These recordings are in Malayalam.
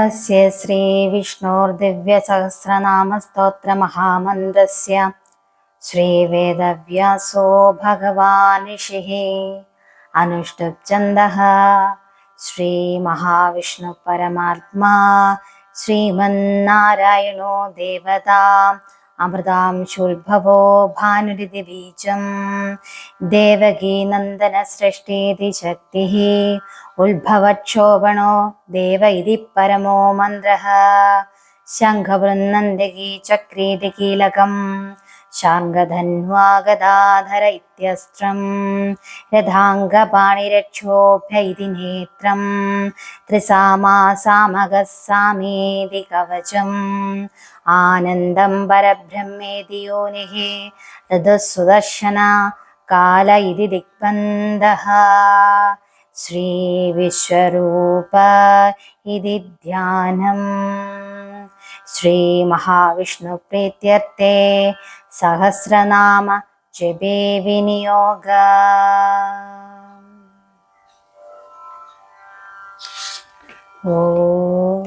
अस्य श्रीविष्णोर्दिव्यसहस्रनामस्तोत्रमहामन्त्रस्य श्रीवेदव्यासो भगवान् ऋषिः अनुष्टुप्छन्दः श्रीमहाविष्णुपरमात्मा श्रीमन्नारायणो देवता अमृतां शुल्भवो भानुरितिबीजं देवकीनन्दनसृष्टीति शक्तिः ഉത്ഭവക്ഷോഭണോ? ദേവ ഇതി പരമോ മന്ത്രഃ ശംഖവൃന്ദി ചക്രീതി കീലകം. ശാർഗധന്വാഗദാധര ഇത്യസ്ത്രം. രഥാംഗപാണിരക്ഷോഭ്യ ഇതി നേത്രം. ത്രിസാമാസാമകസാമേതി കവചം. ആനന്ദം പരബ്രഹ്മേതി യോനിഃ ഋതുസുദർശന കാല ഇതി ദിഗ്ബന്ധ काल इति दिग्बन्धः श्रीविश्वरूप इति ध्यानम् श्रीमहाविष्णुप्रीत्यर्थे सहस्रनाम जपे विनियोग ॐ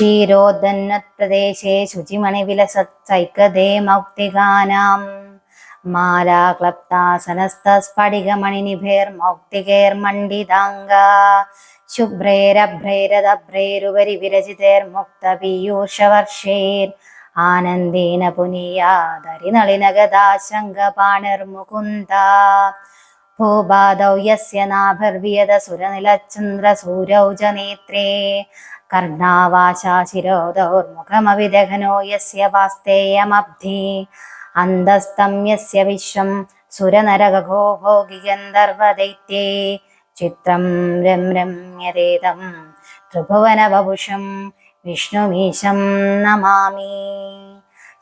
क्षीरोदन्नत्प्रदेशे शुचिमणिविलसत्सैकदे मौक्तिकानां माला क्लप्तासनस्तस्फटिकमणिनिभैर्मौक्तिकैर्मण्डिताङ्गा शुभ्रैरभ्रैरदभ्रैरुपरि विरचितैर्मुक्तपीयूषवर्षैर् आनन्देन पुनीयादरिनलिनगदाशङ्गपाणिर्मुकुन्दा भूबाधौ यस्य नाभिर्वियदसुरनिलचन्द्रसूरौ च नेत्रे कर्णावाचा शिरोदौर्मुखमपि दहनो यस्य वास्तेयमब्धि അന്തസ്തമ്യസ്യ വിശ്വം സുരനരകോ ഭോഗി ഗന്ധർവദൈത്യേ. ചിത്രം രം രമ്യതേതം ത്രിഭുവനവപുഷം വിഷ്ണുമീശം നമാമി.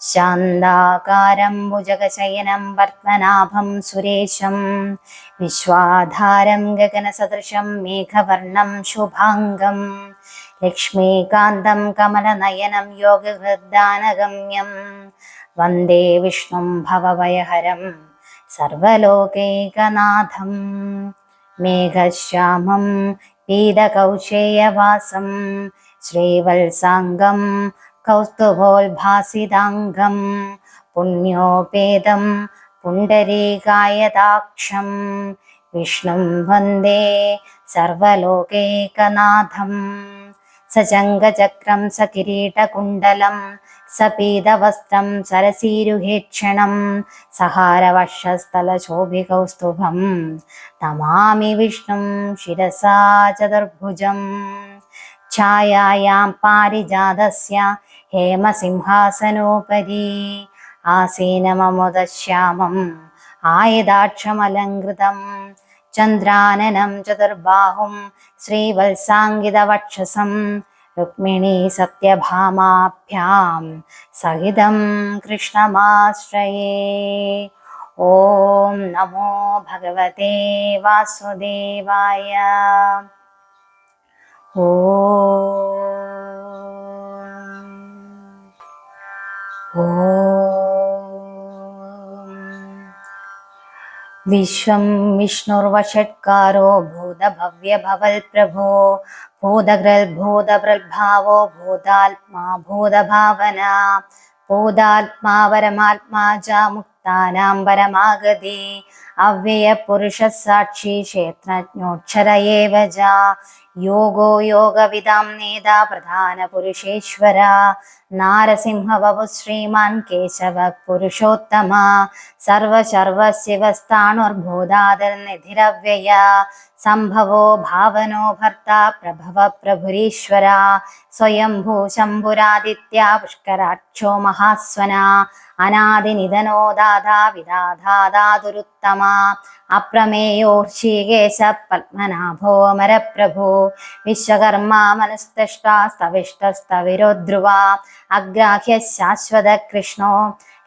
ശാന്താകാരം ഭുജഗശയനം പത്മനാഭം സുരേശം വിശ്വാധാരം ഗഗനസദൃശം മേഘവർണം ശുഭാംഗം ലക്ഷ്മീകാന്തം കമലനയനം യോഗഹൃദാനഗമ്യം വന്ദേ വിഷ്ണും ഭവഭയഹരം. സർവലോകൈകനാഥം. മേഘശ്യാമം പീതകൗശേയവാസം ശ്രീവത്സാംഗം കൗസ്തുഭോത്ഭാസിതാംഗം പുണ്യോപേതം പുണ്ടരീകായതാക്ഷം വിഷ്ണും വന്ദേ സർവലോകൈകനാഥം. സചംഗചക്രം സകിരീടകുണ്ടലം സപീതവസ്ത്രം സരസീരുഹേക്ഷണം സഹാരവർഷസ്ഥലശോഭികൗസ്തുഭം നമാമി വിഷ്ണും ശിരസാ ചതുർഭുജം ഛായായാം പാരിജാതസ്യ ഹേമസിംഹാസനോപരി ആസീനമമുദശ്യാമം ആയുധാക്ഷമലങ്കൃതം चन्द्राननं चतुर्बाहुं श्रीवत्साङ्गितवक्षसं रुक्मिणी सत्यभामाभ्यां सहितं कृष्णमाश्रये। ॐ नमो भगवते वासुदेवाय। ॐ। വിശ്വം വിഷ്ണുർവഷട്കാരോ ഭൂതഭവ്യഭവൽ പ്രഭോ ഭൂതഗ്രൽ ഭൂതപ്രഭാവോ ഭൂതാത്മാ ഭൂതഭാവന ഭൂതാത്മാ പരമാത്മാ ച മുക്താനാം പരമാഗതി അവ്യയ പുരുഷ സാക്ഷി ക്ഷേത്രജ്ഞോക്ഷര യോഗോ യോഗവിദാം നേതാ പ്രധാന പുരുഷേശ്വര. നാരസിംഹവപു ശ്രീമാൻ കേശവ പുരുഷോത്തമ. സർവ സർവ ശിവസ്ഥാണുർഭൂതാതിർനിധിരവ്യയ സംഭവോ ഭാവനോ ഭർത്ത പ്രഭവ പ്രഭുരീശ്വര സ്വയംഭൂ ശംഭുരാദിത്യ പുഷ്കരാക്ഷോ മഹാസ്വന അനാദിനിധനോ ദാതാ വിദാധാദാതുരുത്തമ അപ്രമേയോ ഋഷികേശ പത്മനാഭോ മരപ്രഭു വിശ്വകർമ്മ മനസ്തഷ്ടസ്തവിഷ്ടസ്തവിരോധ്രുവ അഗ്രാഹ്യ ശാശ്വത കൃഷ്ണോ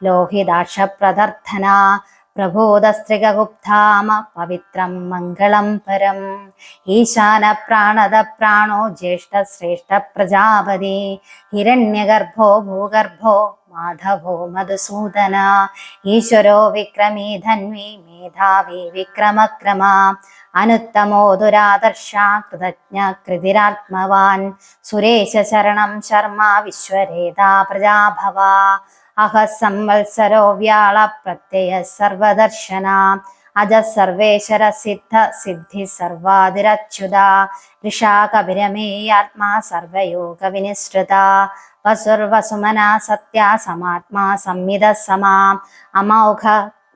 ലോഹിതാക്ഷ പ്രദർത്ഥന പ്രബോധസ്ത്രികഗുപ്താമ പവിത്രം മംഗളം പരം. ഈശാന പ്രാണത പ്രാണോ ജ്യേഷ്ഠ ശ്രേഷ്ഠ പ്രജാപതി. ഹിരണ്യഗർഭോ ഭൂഗർഭോ മാധവോ മധുസൂദന. ഈശ്വരോ വിക്രമീ ധന്വി മേധാവി വിക്രമക്രമ. അനുത്തമോ ദുരാദർശ കൃതജ്ഞ കൃതിരാത്മവാൻ. സുരേശ ശരണം ശർമ്മ വിശ്വരേതാ പ്രജാഭവ. അഹ സംവത്സരോ വ്യാള പ്രത്യയ സർവദർശന അജ സർവേശ്വര സിദ്ധ സിദ്ധി സർവാതിരച്യുത ഋഷാ കപിരമേയാത്മാ സർവയോഗ വിനിശ്രുത വസുർവസുമന സത്യ സമാത്മാ സംവിത സമാ അമൗഘ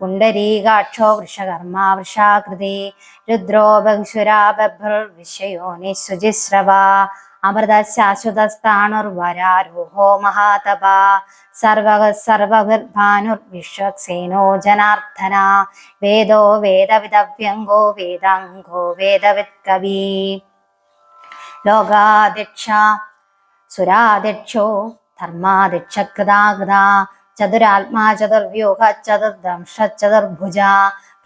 പുണ്ടരീകാക്ഷോ വൃഷകർമ്മ വൃഷാകൃതി. രുദ്രോ ബഹുശുരാ ബഭ്രുർവിഷയോനി ശുചിശ്രവ അമൃത ശാശ്വതസ്ഥാണുർവരാരോഹോ മഹാതപ. സർവക സർവഭിർഭാനുർവിശ്വക്സേനോ ജനാർദ്ദന. വേദോ വേദവിദവ്യങ്കോ വേദാംഗോ വേദവിത് കവി ലോകാധ്യക്ഷ സുരാധ്യക്ഷോ ധർമാധ്യക്ഷകൃതാകൃത ചതുരാത്മാ ചതുർവ്യൂഹ ചതുർദംശ ചതുർഭുജ.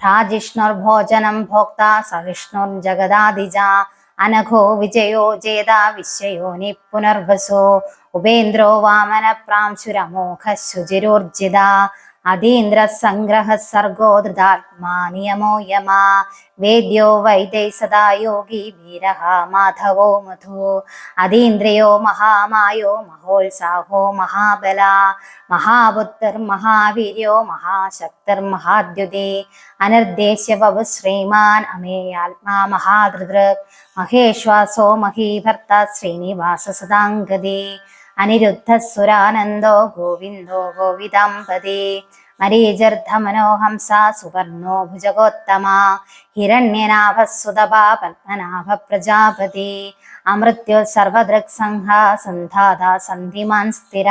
ഭ്രാജിഷ്ണുർഭോജനം ഭോക്ത സഹിഷ്ണുർജഗദാധിജ അനഘോ വിജയോ ജേതാ വിശ്വയോനി പുനർവസോ. ഉപേന്ദ്രോ വാമന പ്രാംശുരമോഘ ശുചിരോർജിത. അതീന്ദ്ര സംഗ്രഹ സർഗോ ധൃതാത്മാ നിയമോ യമ വേദ്യോ വൈദ്യൈ സദാ യോഗി വീരഃ മാധവോ മധോ. അതീന്ദ്രയോ മഹാമായോ മഹോത്സാഹോ മഹാബല. മഹാബുദ്ധർ മഹാവീര്യോ മഹാശക്തർ മഹാദ്യുതി. അനിർദ്ദേശ്യ വപു ശ്രീമാൻ അമേയാത്മാ മഹാധൃതൃക് മഹേശ്വാസോ മഹീഭർത്ത ശ്രീനിവാസ സദാംഗതി. അനിരുദ്ധസുരാനന്ദോ ഗോവിന്ദോ ഗോവിദാംപതി മരീചർദ്ധമനോഹംസ സുവർണോ ഭുജഗോത്തമ. ഹിരണ്യനാഭസുതപ പത്മനാഭ പ്രജാപതി അമൃത്യോ സർവദൃക് സംഘ സന്ധാത സന്ധിമാൻ സ്ഥിര.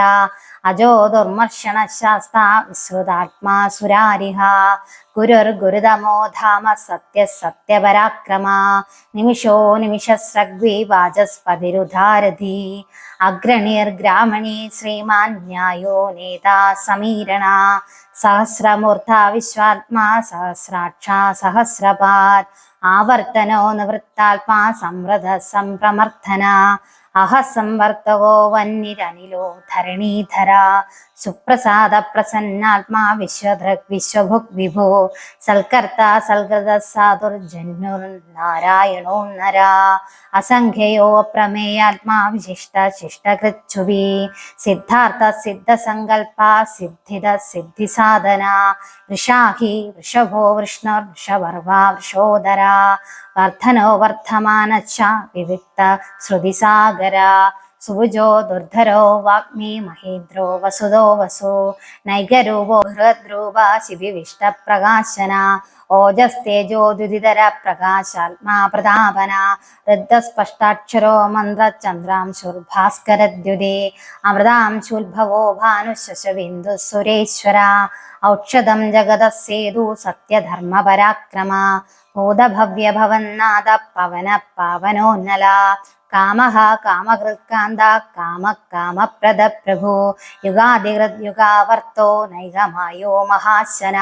അജോ ദുർമർഷണ ശാസ്ത വിശ്രുതാത്മാ സുരാരിഹ. ഗുരുർ ഗുരുതമോ ധാമ സത്യ സത്യപരാക്രമ. നിമിഷോ നിമിഷസ്രഗ്വി വാചസ്പതിരുധാരധി. അഗ്രണീർഗ്രാമണി ശ്രീമാൻ ന്യായോ നേതാ സമീരണ സഹസ്രമൂർധ വിശ്വാത്മാ സഹസ്രാക്ഷ സഹസ്രപാത് ആവർത്തനോ നിവൃത്താത്മാ സംവൃത സംപ്രമർത്ഥന അഹസംവർത്തവോ വന്നിരനിലോ ധരണീധര സുപ്രസാദ പ്രസന്നാത്മാ വിശ്വദൃക് വിശ്വഭുക് വിഭോ സൽക്കർത്ത സൽകൃത സാധുർജന്യുർ നാരായണോ നര. അസംഖ്യയോ പ്രമേയാത്മാ വിശിഷ്ട ശിഷ്ടകൃച്ഛുവി. സിദ്ധാർത്ഥ സിദ്ധസങ്കൽപ സിദ്ധിത സിദ്ധി സാധന വൃഷാഹി വൃഷഭോ വൃഷ്ണുർ വൃഷവർവ വൃഷോദര. വർധനോ വർദ്ധമാനച്ച വിവിക്ത ശ്രുതിസാഗര. സുഭുജോ ദുർധരോ വാഗ്മി മഹേന്ദ്രോ വസുതോ വസു നൈകരൂപോ ബൃഹദ്രൂപ ശിവിവിഷ്ട പ്രകാശന ഓജസ്തേജോ ദ്യുതിതര പ്രകാശാത്മാ പ്രതാപന ഋദ്ധസ്പഷ്ടാക്ഷരോ മന്ത്രചന്ദ്രാംശുർഭാസ്കരദ്യുതി അമൃതാംശുൽഭവോ ഭാനുശശബിന്ദു സുരേശ്വര ഔഷധം ജഗതസേതു സത്യധർമ്മപരാക്രമ ഭൂതഭവ്യഭവന്നാഥ പവന പാവനോന്നല കാമഃ കാമഹൃത്കാന്ത കാമ കാമപ്രദ പ്രഭു യുഗാതികൃത് യുഗാവർത്തോ നൈകമായോ മഹാശന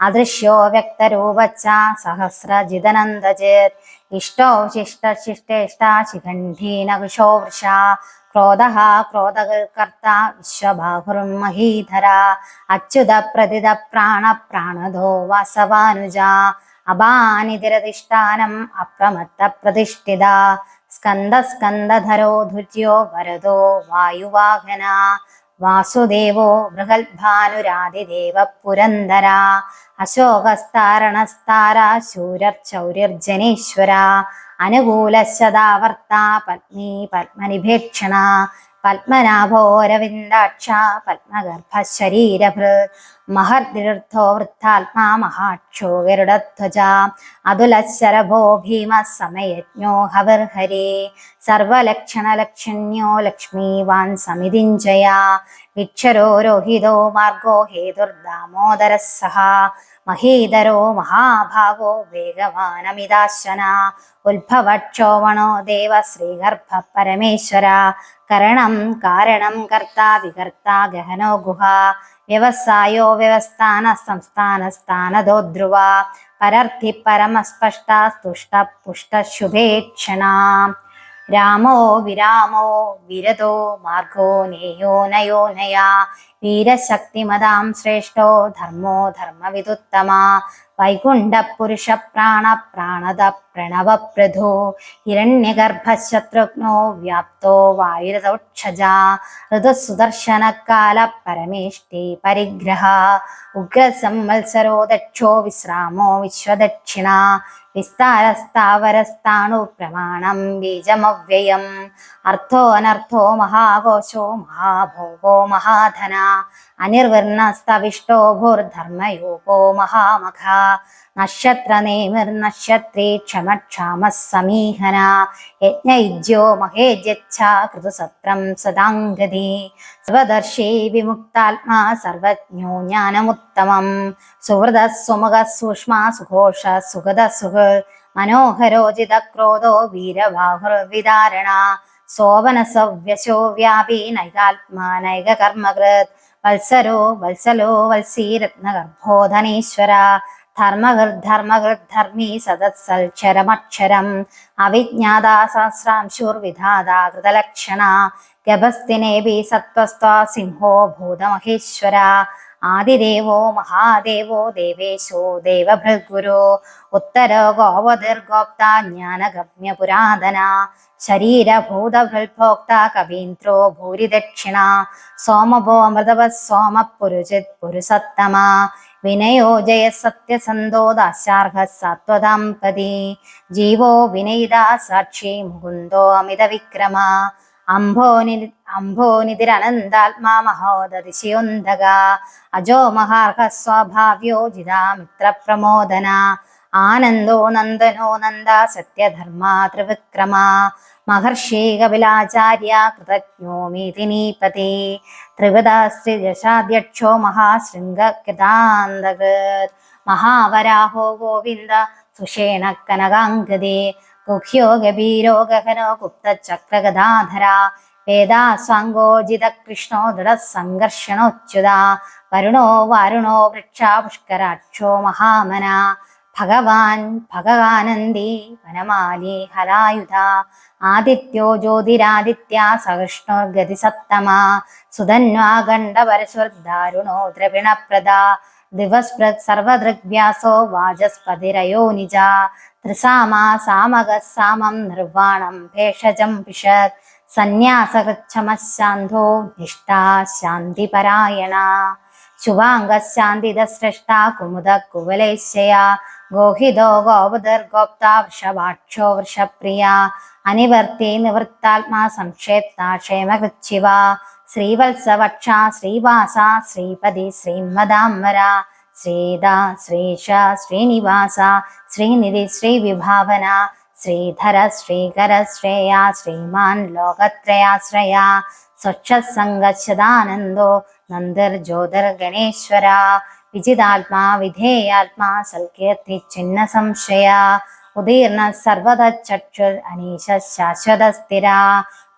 അദൃശ്യോ വ്യക്തരൂപച്ച സഹസ്രജിതനന്ദചേത് ഇഷ്ടോ ശിഷ്ട ശിഷ്ടേഷ്ട ശിഖണ്ഡീനകുശോ വൃഷ ക്രോധ ക്രോധകർത്ത വിശ്വബാഹുർമഹീധര അച്യുത പ്രതിത പ്രാണ പ്രാണദോ വാസവാനുജ അപാനിതിരതിഷ്ഠാനം അപ്രമത്ത പ്രതിഷ്ഠിത സ്കന്ദ സ്കന്ദധരോ ധുര്യോ വരദോ വായുവാഹന വാസുദേവോ ബൃഹത്ഭാനുരാതിദേവ പുരന്ദര അശോകസ്താരണസ്താര ശൂരർചൗര്യർജനീശ്വര അനുകൂലശതാവർത്ത പത്നി പത്മനിഭേക്ഷണ പത്മനാഭോരവിന്ദാക്ഷ പത്മഗർഭ ശരീരഭൃ മഹർദിർത്ഥോ വൃദ്ധാത്മാ മഹാക്ഷോ ഗരുഡധ്വജ അതുലശരഭോ ഭീമ സമയജ്ഞോ ഹവിർഹരി സർവലക്ഷണലക്ഷണ്യോ ലക്ഷ്മീവാൻ സമിതിഞ്ജയ വിക്ഷരോ രോഹിതോ മാർഗോ ഹേതുർദാമോദര സഹ. മഹീധരോ മഹാഭാഗോ വേഗവാനമിതാശന. ഉത്ഭവക്ഷോവണോ ദേവ ശ്രീഗർഭ പരമേശ്വര. കരണം കാരണം കർത്ത വികർത്ത ഗഹനോ ഗുഹ. വ്യവസായോ വ്യവസ്ഥാന സംസ്ഥാന സ്ഥാനതോ ധ്രുവ പരർത്ഥി പരമസ്പഷ്ട സ്തുഷ്ട പുഷ്ട ശുഭേക്ഷണ. രാമോ വിരാമോ വിരതോ മാർഗോ നേയോ നയോ നയ വീരശക്തിമതാം ശ്രേഷ്ഠോ ധർമ്മോ ധർമ്മവിദുത്തമ. വൈകുണ്ഠപുരുഷ പ്രാണ പ്രാണത പ്രണവപ്രധോ ഹിരണ്യഗർഭശത്രുഘ്നോ വ്യാപ്തോ വായുരഥോക്ഷജ. ഋതുസുദർശനകാല പരമേഷ്ടി പരിഗ്രഹ ഉഗ്രസംവത്സരോ ദക്ഷോ വിശ്രാമോ വിശ്വദക്ഷിണ. വിസ്താരസ്ഥാവരസ്ഥാണു പ്രമാണം ബീജമവ്യയം. അർത്ഥോ അനർത്ഥോ മഹാഘോഷോ മഹാഭോഗോ മഹാധന. അനിർവർണസ്തവിഷ്ടോ ഭൂർധർമ്മയോപോ മഹാമഖ. നക്ഷത്രനേമിർനക്ഷത്രേ ക്ഷമക്ഷാമ സമീഹന യജ്ഞയുജ്യോ മഹേജ്യച്ഛ കൃതുസത്രം സദാംഗതി. സർവദർശി വിമുക്താത്മാ സർവജ്ഞോ ജ്ഞാനമുത്തമം. സുഹൃദ സുമുഖ സൂക്ഷ്മ സുഘോഷ സുഗത സുഹൃ മനോഹരോചിത ക്രോധോ വീരബാഹുർവിദാരണ സോവനസവ്യശോ വ്യാപി നൈകാത്മാ നൈകകർമ്മകൃത്. വത്സരോ വത്സലോ വത്സീരത്നഗർഭോധനീശ്വര. ധർമ്മകൃദ്ധർമ്മകൃത് ധർമ്മി സദത്സൽക്ഷരമക്ഷരം അവിജ്ഞാത സഹസ്രാംശൂർവിധാതാ കൃതലക്ഷണ. ഗഭസ്തിനേപി സത്വസ്ത്വ സിംഹോ ഭൂതമഹേശ്വര. ആദിദേവോ മഹാദേവോ ദേവേശോ ദേവഭൃഗുരോ ഉത്തരോ ഗോവതിർഗോപ്ത ജ്ഞാനഗമ്യ പുരാതന ശരീരഭൂതഭൃൽഭോക്ത കവീന്ദ്രോ ഭൂരിദക്ഷിണ സോമഭോ അമൃതവ സോമ പുരുജിത് പുരുസത്തമ വിനയോ ജയ സത്യസന്ധോ ദാശാർഹ സത്വദാംപതി ജീവോ വിനയിതാ സാക്ഷി മുകുന്ദോ അമിത വിക്രമ അംഭോനി അംഭോനിതിരനന്താത്മാ മഹോദതിശയൊന്തക അജോ മഹാർഹ സ്വാഭാവ്യോജിതാ മിത്രപ്രമോദന. ആനന്ദോ നന്ദനോ നന്ദ സത്യധർമ്മ ത്രിവിക്രമ. മഹർഷി കപിലാചാര്യ കൃതജ്ഞോമിതിനീപതി ത്രിപദാസ്തി ദശാധ്യക്ഷോ മഹാശൃംഗകൃതാന്തകൃത് മഹാവരാഹോ ഗോവിന്ദ സുഷേണ കനകാംഗതി. ഗുഹ്യോ ഗഭീരോ ഗഹനോ ഗുപ്തചക്രഗദാധര വേദാസ്വാങ്കോജിത കൃഷ്ണോ ദൃഢസംഘർഷണോച്യുത വരുണോ വാരുണോ വൃക്ഷ പുഷ്കരാക്ഷോ മഹാമന ഭഗവാൻ ഭഗവാനന്ദി വനമാലി ഹലായുധ ആദിത്യോ ജ്യോതിരാദിത്യ സഹിഷ്ണുർഗതി സുധന്വാ ഗണ്ഡപരശുർദാരുണോ ദ്രവിണപ്രദ ദിവസ്പൃക് സർവദൃഗ്വ്യാസോ വാചസ്പതിരയോ നിജ ത്രിസാമാ സാമക സാമം നിർവാണം ഭേഷജം പിഷത് സന്യാസകൃച്ഛമശാന്തോ നിഷ്ഠാ ശാന്തിപരായണ ശുഭാംഗശാന്തിത സൃഷ്ട കുമുദ കുവലേശയ ഗോഹിതോ ഗോപദർഗോപ്ത വൃഷഭാക്ഷോ വൃഷപ്രിയ അനിവർത്തി നിവൃത്താത്മാ സംക്ഷേപ്ത ക്ഷേമകൃച്ഛിവ ശ്രീവത്സവക്ഷ ശ്രീവാസ ശ്രീപതി ശ്രീമദാംബര ശ്രീദ ശ്രീഷ ശ്രീനിവാസ ശ്രീനിധി ശ്രീവിഭാവന ശ്രീധര ശ്രീകര ശ്രേയ ശ്രീമാൻ ലോകത്രയാശ്രയ സ്വച്ഛസംഗച്ഛദാനന്ദോ നന്ദിർജ്യോതിർഗണേശ്വര വിജിതാത്മാ വിധേയാത്മാ സൽകീർത്തി ചിഹ്ന സംശയ ഉദീർണ സർവത ചക്ഷുർ അനീശ ശാശ്വത സ്ഥിര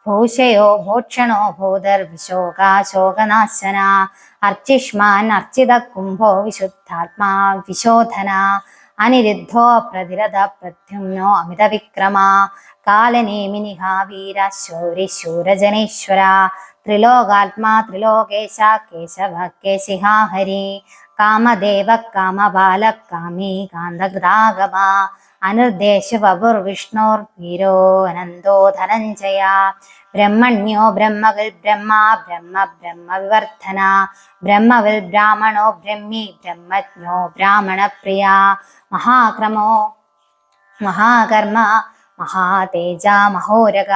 ഭൂഷയോ ഭൂഷണോ ഭൂതർവിശോകാശോകനാശന അർച്ചിഷ്മാൻ അർച്ചിത കുംഭോ വിശുദ്ധാത്മാ വിശോധന അനിരുദ്ധോ പ്രതിരഥ പ്രദ്യുമ്നോ അമിത വിക്രമ കാലനേമിനിഹ വീര ശൗരി ശൂരജനേശ്വര ത്രിലോകാത്മാ ത്രിലോകേശ കേശവ കേശിഹാ ഹരി കാമദേവ കാമബാല കാമീ കാന്തകൃതാഗമ അനുർദേശ വപുർവിഷ്ണോർ വീരോ അനന്തോ ധനഞ്ജയ ബ്രഹ്മണ്യോ ബ്രഹ്മകൾ ബ്രഹ്മ ബ്രഹ്മ ബ്രഹ്മ വിവർധന ബ്രഹ്മവിൽ ബ്രാഹ്മണോ ബ്രഹ്മി ബ്രഹ്മജ്ഞോ ബ്രാഹ്മണപ്രിയ. മഹാക്രമോ മഹാകർമ്മ മഹാതേജ മഹോരഗ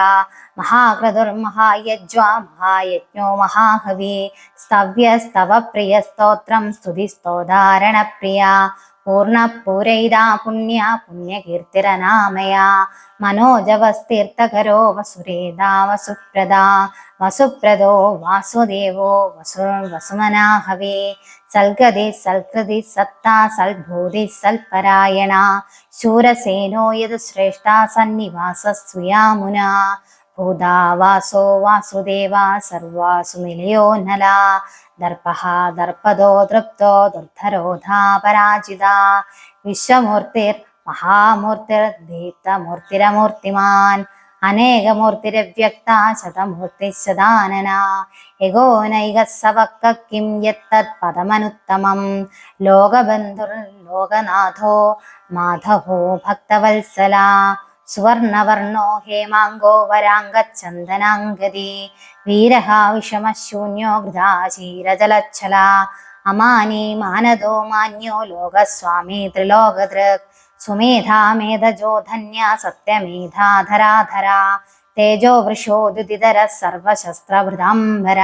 മഹാക്രതുർമഹായജ്വാ മഹായജ്ഞോ മഹാഹവി സ്തവ്യ സ്തവ പ്രിയ സ്തോത്രം സ്തുതി സ്തോധാരണ പൂരയിതാ പുണ്യ പുണ്യകീർത്തിരനാമയാ. മനോജവസ്തീർത്ഥകരോ വസുരേതാ വസുപ്രദ. വസുപ്രദോ വാസുദേവോ വസു വസുമനാഹവേ. സൽഗതി സൽകൃതി സത്താ സൽഭൂതി സൽപരായണ. ശൂരസേനോ യത് ശ്രേഷ്ഠ സന്നിവാസ സ്വയാമുന ഭൂതാവാസോ വാസുദേവ സർവാസു നിലയോ നല. ദർപ്പഹ ദർപ്പദോ തൃപ്തോ ദുർധരോധാ പരാജിത. വിശ്വമൂർത്തിർ മഹാമൂർത്തിർ ദീപ്തമൂർത്തിരമൂർത്തിമാൻ. അനേകമൂർത്തിരവ്യക്ത ശതമൂർത്തി ശതാനന. യഗോനൈക സവക്ക കിം യത്തത് പദമനുത്തമം. ലോകബന്ധുർ ലോകനാഥോ മാധവോ ഭക്തവത്സല. സുവർണവർണോ ഹേമാങ്കോ വരാംഗചന്ദനാംഗതി വീരഹ വിഷമശൂന്യോ ഘൃതാശീരജലച്ഛല അമാനി മാനദോ മാന്യോ ലോകസ്വാമി ത്രിലോകദൃക്. സുമേധാ മേധജോ ധന്യ സത്യമേധാധരാധര തേജോ വൃഷോദുതിതര സർവശസ്ത്രഭൃതാംബര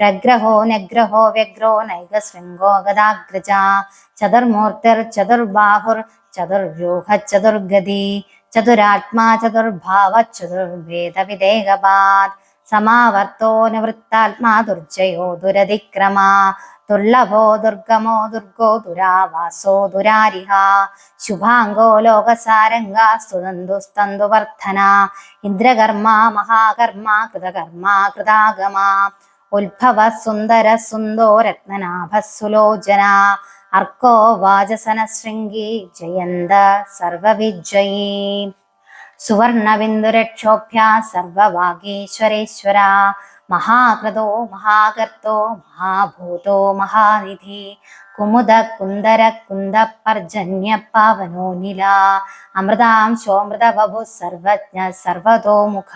പ്രഗ്രഹോ നഗ്രഹോ വ്യഗ്രോ നൈകശൃംഗോ ഗദാഗ്രജ. ചതുർമൂർത്തിർ ചതുർബാഹുർ ചതുർവ്യൂഹ ചതുർഗതി. ചതുരാത്മാ ചതുർഭാവ ചതുർവേദവിദേഹപാത് സമാവർത്തോ നിവൃത്താത്മാ ദുർജയോ ദുരതിക്രമാ. ദുർലഭോ ദുർഗമോ ദുർഗോ ദുരാവാസോ ദുരാരിഹ. ശുഭാംഗോ ലോകസാരംഗ സ്തുതന്തുസ്തന്തുവർദ്ധന ഇന്ദ്രകർമ്മ മഹാകർമ്മ കൃതകർമ്മ കൃതാഗമ ഉത്ഭവ സുന്ദര സുന്ദോ രത്നനാഭ സുലോചന അർക്കോ വാചസന ശൃംഗി ജയന്ത സർവവിജയീ സുവർണബിന്ദുരക്ഷോഭ്യ സർവവാഗീശ്വരേശ്വര. മഹാകൃതോ മഹാകർത്തോ മഹാഭൂതോ മഹാനിധി. കുമുദ കുന്ദര കുന്ദ പർജന്യ പാവനോ നില. അമൃതാംശോമൃത ബഭു സർവജ്ഞ സർവതോമുഖ.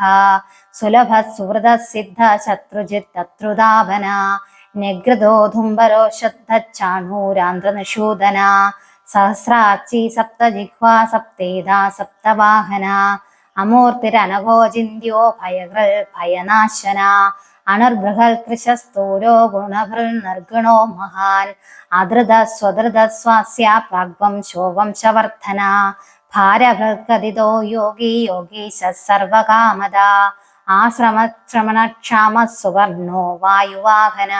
സുലഭ സുഹൃത സിദ്ധ ശത്രുജിത് തത്രുതാപന നിഗ്രതോ ധുംബരോ ശുദ്ധ ചാണൂരാന്ധ്രനിഷൂദന സഹസ്രാച്ചി സപ്തജിഹ്വ സപ്തേത സപ്തവാഹന അമൂർത്തിരനഘോചിന്യോ ഭയകൃൽ ഭയനാശന അണർബൃഹൽ കൃശസ്തൂരോ ഗുണഭൃൽ നിർഗുണോ മഹാൻ അധൃത സ്വധൃത സ്വാസ്യ പ്രാഗ്വം ശോവംശവർദ്ധന ഭാരഭൃൽക്കതിതോ യോഗി യോഗീശ സർവകാമദ ആശ്രമശ്രമണക്ഷാമ സുവർണോ വായുവാഹന?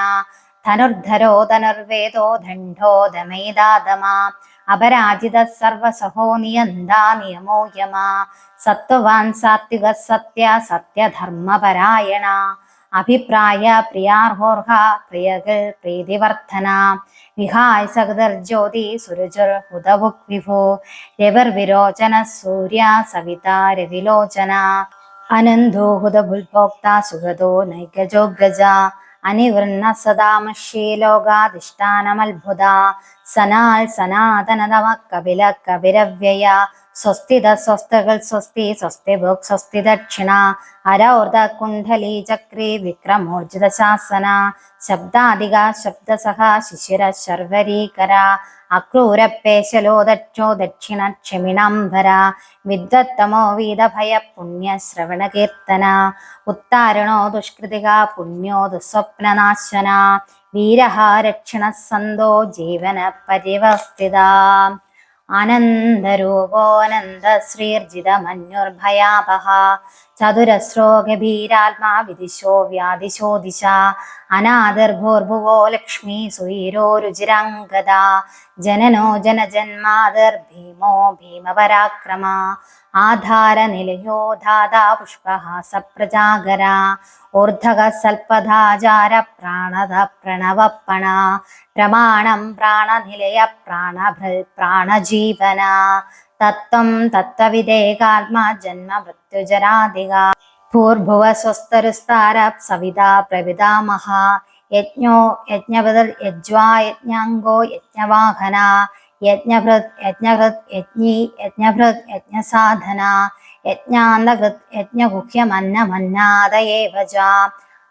ധനുർധരോ ധനുർവേദോ ദണ്ഡോ ദമേദാദമ അപരാജിത സർവസഹോ നിയന്താ നിയമോ യമ? സത്വവാൻ സാത്വിക സത്യ സത്യധർമ്മപരായണ. അഭിപ്രായ പ്രിയാർഹോർഹ പ്രിയകൾ പ്രീതിവർദ്ധന. വിഹായ സകൃതർജ്യോതി സുരുചുർ ഹുതഭുക് വിഭു. രവിർവിരോചന സൂര്യ സവിത രവിലോചന അനന്തോ ഹുതഭുൽഭോക്ത സുഗതോ നൈകജോഗ്രജ അനിവൃന്ന ലോകാധിഷ്ഠാനമത്ഭുത സനാൽ സനാതനതമ കപില കപിരവ്യയ സ്വസ്തിത സ്വസ്ഥകൾ സ്വസ്തി സ്വസ്തി ഭോക് സ്വസ്തി ദക്ഷിണ അരൗർധ കുണ്ഡലി ചക്രി വിക്രമോർജിത ശാസന ശബ്ദാധിക ശബ്ദസഹ ശിശിര ശർവരീകര അക്രൂരപ്പേശലോ ദക്ഷോ ദക്ഷിണ ക്ഷമിണാംബര വിദ്വത്തമോ വീതഭയ പുണ്യ ശ്രവണ കീർത്തന ഉത്താരണോ ദുഷ്കൃതിക പുണ്യോ ദുസ്വപ്നനാശന വീരഹ രക്ഷണ സന്തോ ജീവന പരിവസ്ഥിത. ആനന്ദരൂപോനന്ദ ശ്രീർജിത മന്യുർഭയാപഹ ചതുരശ്രോ ഗഭീരാത്മാ വിദിശോ വ്യാദിശോ ദിശ അനാദിർഭൂർഭുവോ ലക്ഷ്മി സുയീരോ രുചിരാംഗത ജനനോ ജനജന്മാതിർഭീമോ ഭീമപരാക്രമ. ആധാര നിലയോ ധാതാ പുഷ്പഹാസ പ്രജാഗര ഊർധക സൽപധാചാര പ്രാണത പ്രണവപ്പണ പ്രമാണം പ്രാണനിലയ പ്രാണഭൃ പ്രാണജീവന തത്വം തത്വവിദേകാത്മാ ജന്മ മൃത്യുജരാധിക ഭൂർഭുവ സ്വസ്തരുസ്താര സവിത പ്രവിതാമഹ യജ്ഞോ യജ്ഞപതിർ യജ്വാ യജ്ഞാംഗോ യജ്ഞവാഹന യജ്ഞഭൃത് യജ്ഞഹൃത് യജ്ഞി യജ്ഞഭൃത് യജ്ഞസാധന യജ്ഞാന്തകൃത് യജ്ഞഗുഹ്യമന്നമന്നാദയേവ ച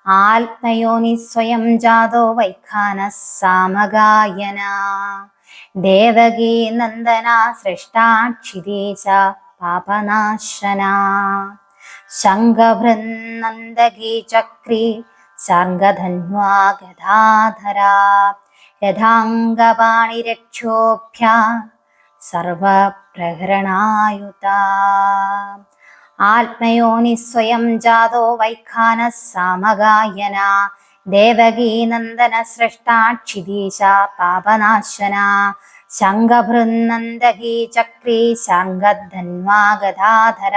ആത്മയോനി സ്വയം ജാതോ വൈഖാന സാമഗായന ദേവകീ നന്ദന സൃഷ്ടാക്ഷിതീശ പാപനാശന. ശംഖഭൃന്നന്ദകീ ചക്രി സർഗധന്വാ ഗദാധരാ. രഥാംഗപാണിരക്ഷോഭ്യ സർവപ്രഹരണായുത. ആത്മയോനി സ്വയം ജാതോ വൈഖാന സാമഗായന. ദേവകീ നന്ദന സൃഷ്ടാക്ഷിതീശ പാപനാശന. ശംഖഭൃന്നന്ദകീ ചക്രീ ശംഖധന്വാഗതാധര.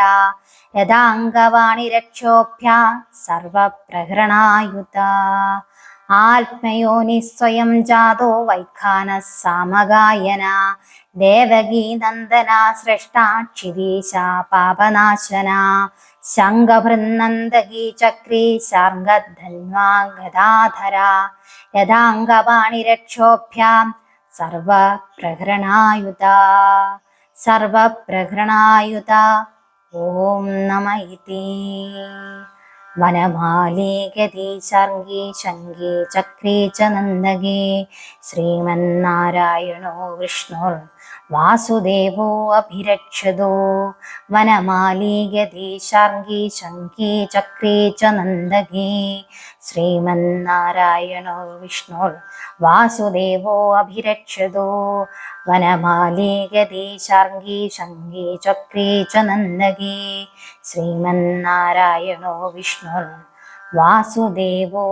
യഥാംഗവാണി രക്ഷോഭ്യ സർവപ്രഹരണായുത. ആത്മയോനി സ്വയം ജാതോ വൈഖാന സാമഗായന. ദേവകീ നന്ദന സൃഷ്ടാക്ഷിതീശ പാപനാശന. ശംഖഭൃന്നന്ദകീ ചക്രീ ശാർഗധന്വാ ഗദാധര രഥാംഗപാണിരക്ഷോഭ്യാം സർവപ്രഹൃണായുധ സർവപ്രഹൃണായുധ ഓം നമ ഇതി. വനമാലേ ഗതി ശർഗി ചക്രേ ച നന്ദകേ. ശ്രീമന്നാരായണോ വിഷ്ണുർ വാസുദേവോ അഭിരക്ഷതോ വനമാലി ഗതി ശർഗി ശങ്കി ചക്രേ ച നന്ദകേ. ശ്രീമന്നാരായണോ വിഷ്ണുർ വാസുദേവോ അഭിരക്ഷതോ വനമാലി ഗതി ശർഗി ശങ്കി ചക്രേ ച നന്ദകേ. ശ്രീമന്നാരായണോ വിഷ്ണുർ വാസുദേവോഭിരക്ഷതു